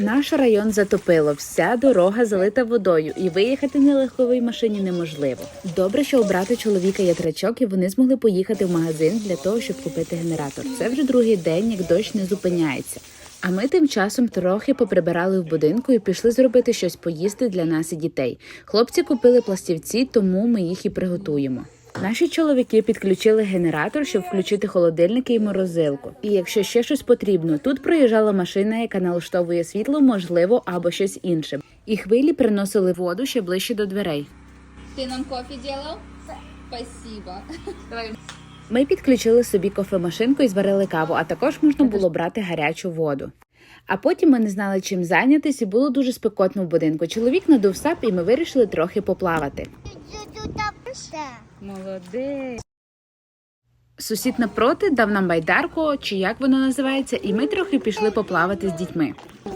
Наш район затопило, вся дорога залита водою, і виїхати на легковій машині неможливо. Добре, що у брата чоловіка є трачок, і вони змогли поїхати в магазин для того, щоб купити генератор. Це вже другий день, як дощ не зупиняється. А ми тим часом трохи поприбирали в будинку і пішли зробити щось поїсти для нас і дітей. Хлопці купили пластівці, тому ми їх і приготуємо. Наші чоловіки підключили генератор, щоб включити холодильники і морозилку. І якщо ще щось потрібно, тут проїжджала машина, яка налаштовує світло, можливо, або щось інше. І хвилі приносили воду ще ближче до дверей. Ты нам кофе делал? Спасибо. Ми підключили собі кофемашинку і зварили каву, а також можна було брати гарячу воду. А потім ми не знали, чим зайнятися, і було дуже спекотно в будинку. Чоловік надув сап, і ми вирішили трохи поплавати. Молодець. Сусід напроти дав нам байдарку, чи як воно називається, і ми трохи пішли поплавати з дітьми. А